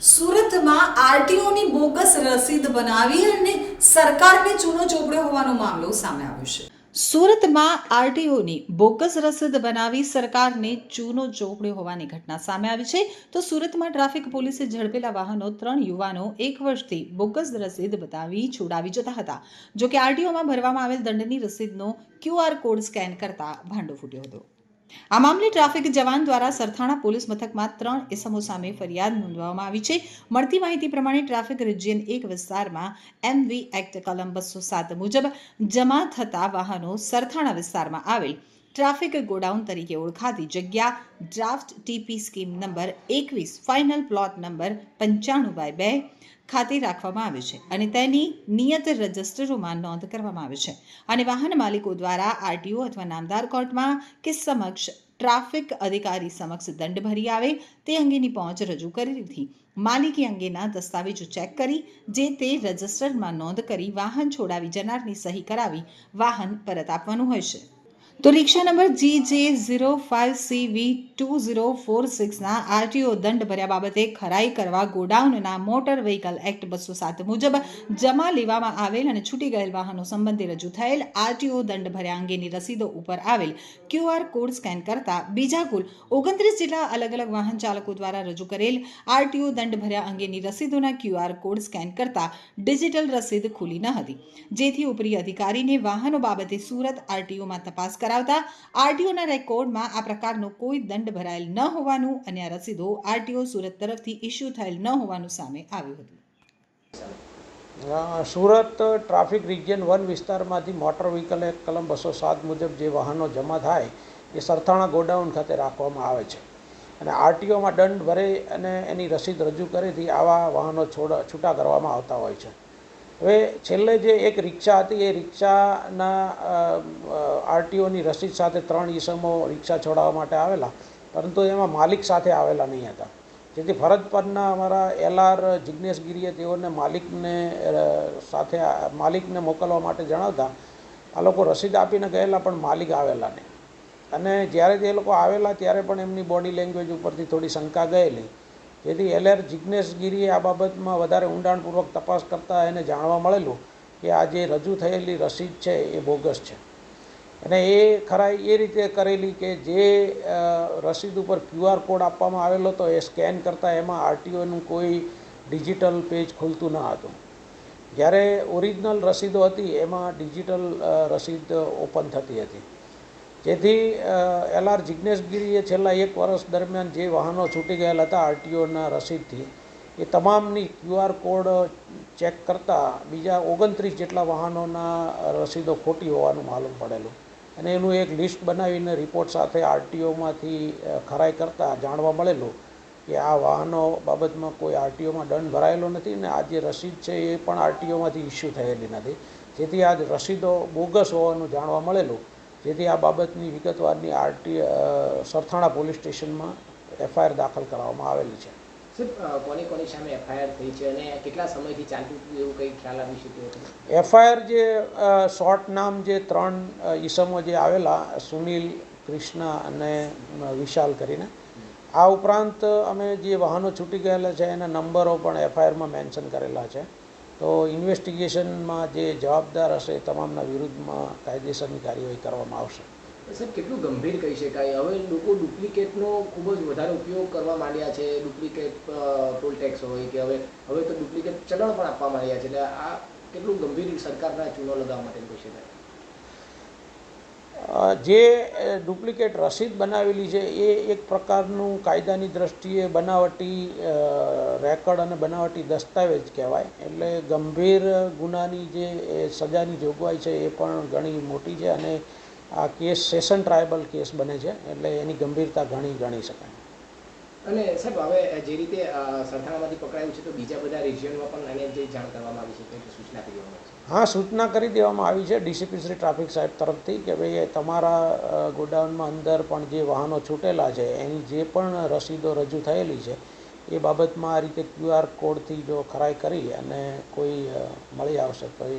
સુરતમાં આરટીઓની બોગસ રસીદ બનાવી અને સરકારને ચૂનો ચોપડ્યો હોવાનો મામલો સામે આવ્યો છે. સુરતમાં આરટીઓની બોગસ રસીદ બનાવી સરકારને ચૂનો ચોપડ્યો હોવાની ઘટના સામે આવી છે. તો સુરતમાં ટ્રાફિક પોલીસે ઝડપેલા વાહનો ત્રણ યુવાનો એક વર્ષથી બોગસ રસીદ બતાવી છોડાવી જતા હતા. જો કે આરટીઓમાં ભરવામાં આવેલ દંડની રસીદનો ક્યુઆર કોડ સ્કેન કરતા ભાંડો ફૂટ્યો હતો. આ મામલે ટ્રાફિક જવાન દ્વારા સરથાણા પોલીસ મથકમાં ત્રણ એસમો સામે ફરિયાદ નોંધવામાં આવી છે. મળતી માહિતી પ્રમાણે ટ્રાફિક રિજિયન એક વિસ્તારમાં એમવી એક્ટ કલમ બસો સાત મુજબ જમા થતા વાહનો સરથાણા વિસ્તારમાં આવેલ ટ્રાફિક ગોડાઉન તરીકે ઓળખાતી જગ્યા, ડ્રાફ્ટ ટીપી સ્કીમ નંબર એકવીસ, ફાઇનલ પ્લોટ નંબર પંચાણું બાય બે ખાતે રાખવામાં આવે છે અને તેની નિયત રજિસ્ટરોમાં નોંધ કરવામાં આવે છે. અને વાહન માલિકો દ્વારા આરટીઓ અથવા નામદાર કોર્ટમાં કે સમક્ષ ટ્રાફિક અધિકારી સમક્ષ દંડ ભરી આવે તે અંગેની પહોંચ રજૂ કરી હતી. માલિકી અંગેના દસ્તાવેજો ચેક કરી, જે તે રજિસ્ટરમાં નોંધ કરી વાહન છોડાવી જનારની સહી કરાવી વાહન પરત આપવાનું હોય છે. તો રિક્ષા number G J zero five C V two zero four સિક્સના RTO દંડ ભર્યા બાબતે ખરાઈ કરવા ગોડાઉનના મોટર વ્હીકલ એક્ટ બસો સાત મુજબ જમા લેવામાં આવેલ અને છૂટી ગયેલ વાહનો સંબંધે રજૂ થયેલ આરટીઓ દંડ ભર્યા અંગેની રસીદો ઉપર આવેલ ક્યુઆર કોડ સ્કેન કરતા બીજા કુલ ઓગણત્રીસ જેટલા અલગ અલગ વાહન ચાલકો દ્વારા રજૂ કરેલ આરટીઓ દંડ ભર્યા અંગેની રસીદોના ક્યુઆર કોડ સ્કેન કરતા ડિજિટલ રસીદ ખુલી ન હતી. જેથી ઉપરી અધિકારીને વાહનો બાબતે સુરત આરટીઓમાં તપાસ કરાવતા આરટીઓના રેકોર્ડમાં આ પ્રકારનો કોઈ દંડ ભરાયેલ ન હોવાનું અને આ રસીદો આરટીઓ સુરત તરફથી ઇસ્યુ થયેલ ન હોવાનું સામે આવ્યું હતું. સુરત ટ્રાફિક રિજિયન વન વિસ્તારમાંથી મોટર વ્હીકલ એક કલમ બસો સાત મુજબ જે વાહનો જમા થાય એ સરથાણા ગોડાઉન ખાતે રાખવામાં આવે છે. અને આરટીઓમાં દંડ ભરે અને એની રસીદ રજૂ કરેથી આવા વાહનો છોડ, છૂટા કરવામાં આવતા હોય છે. હવે છેલ્લે જે એક રિક્ષા હતી, એ રિક્ષાના આરટીઓની રસીદ સાથે ત્રણ ઈસમો રિક્ષા છોડાવવા માટે આવેલા, પરંતુ એમાં માલિક સાથે આવેલા નહીં હતા. જેથી ફરજ પરના અમારા એલઆર જિજ્ઞેશ ગીરીએ તેઓને માલિકને સાથે માલિકને મોકલવા માટે જણાવતા, આ લોકો રસીદ આપીને ગયેલા, પણ માલિક આવેલા નહીં. અને જ્યારે તે લોકો આવેલા, ત્યારે પણ એમની બોડી લેંગ્વેજ ઉપરથી થોડી શંકા ગયેલી. જેથી એલઆર જિજ્ઞેશ ગીરીએ આ બાબતમાં વધારે ઊંડાણપૂર્વક તપાસ કરતાં એને જાણવા મળેલું કે આ જે રજૂ થયેલી રસીદ છે એ બોગસ છે. અને એ ખરાઈ એ રીતે કરેલી કે જે રસીદ ઉપર ક્યુઆર કોડ આપવામાં આવેલો હતો એ સ્કેન કરતાં એમાં આરટીઓનું કોઈ ડિજિટલ પેજ ખુલતું ન હતું. જ્યારે ઓરિજિનલ રસીદો હતી એમાં ડિજિટલ રસીદ ઓપન થતી હતી. જેથી એલઆર જિજ્ઞેશગીરીએ છેલ્લા એક વર્ષ દરમિયાન જે વાહનો છૂટી ગયેલા હતા, આરટીઓના રસીદથી, એ તમામની ક્યુઆર કોડ ચેક કરતાં બીજા ઓગણત્રીસ જેટલા વાહનોના રસીદો ખોટી હોવાનું માલુમ પડેલું. અને એનું એક લિસ્ટ બનાવીને રિપોર્ટ સાથે આરટીઓમાંથી ખરાઈ કરતાં જાણવા મળેલું કે આ વાહનો બાબતમાં કોઈ આરટીઓમાં દંડ ભરાયેલો નથી ને આ જે રસીદ છે એ પણ આરટીઓમાંથી ઇસ્યુ થયેલી નથી. જેથી આ રસીદો બોગસ હોવાનું જાણવા મળેલું. જેથી આ બાબતની વિગતવારની આરટી સરથાણા પોલીસ સ્ટેશનમાં એફઆઈઆર દાખલ કરવામાં આવેલી છે. કોની કોની સામે એફઆઈઆર થઈ છે અને કેટલા સમયથી ચાલતું એવું કંઈ ખ્યાલ આવી શક્યો એફઆઈઆર જે શોર્ટ નામ જે ત્રણ ઈસમો જે આવેલા સુનિલ કૃષ્ણ અને વિશાલ કરીને આ ઉપરાંત અમે જે વાહનો છૂટી ગયેલા છે એના નંબરો પણ એફઆઈઆરમાં મેન્શન કરેલા છે. તો ઇન્વેસ્ટિગેશનમાં જે જવાબદાર હશે તમામના વિરુદ્ધમાં કાયદેસરની કાર્યવાહી કરવામાં આવશે. સાહેબ, કેટલું ગંભીર કહી શકાય? હવે લોકો ડુપ્લિકેટનો ખૂબ જ વધારે ઉપયોગ કરવા માંડ્યા છે. ડુપ્લિકેટ ટોલ ટેક્સ હોય કે હવે હવે તો ડુપ્લિકેટ ચલણ પણ આપવા માંડ્યા છે. એટલે આ કેટલું ગંભીર સરકારના ચૂનો લગાવવા માટે કહી શકાય? જે ડુપ્લિકેટ રસીદ બનાવેલી છે, એ એક પ્રકારનું કાયદાની દ્રષ્ટિએ બનાવટી રેકર્ડ અને બનાવટી દસ્તાવેજ કહેવાય. એટલે ગંભીર ગુનાની જે સજાની જોગવાઈ છે, એ પણ ઘણી મોટી છે અને આ કેસ સેશન ટ્રાયબલ કેસ બને છે. એટલે એની ગંભીરતા ઘણી ગણી શકાય. અને સાહેબ, હવે જે રીતે સરથાણામાંથી પકડાયું છે, તો બીજા બધા રિજિયનમાં પણ એને જે જાણ કરવામાં આવી છે કે સૂચના કરી હા, સૂચના કરી દેવામાં આવી છે ડીસીપી શ્રી ટ્રાફિક સાહેબ તરફથી કે ભાઈ તમારા ગોડાઉનમાં અંદર પણ જે વાહનો છૂટેલા છે, એની જે પણ રસીદો રજૂ થયેલી છે, એ બાબતમાં આ રીતે ક્યુઆર કોડથી જો ખરાઈ કરી અને કોઈ મળી આવશે તો એ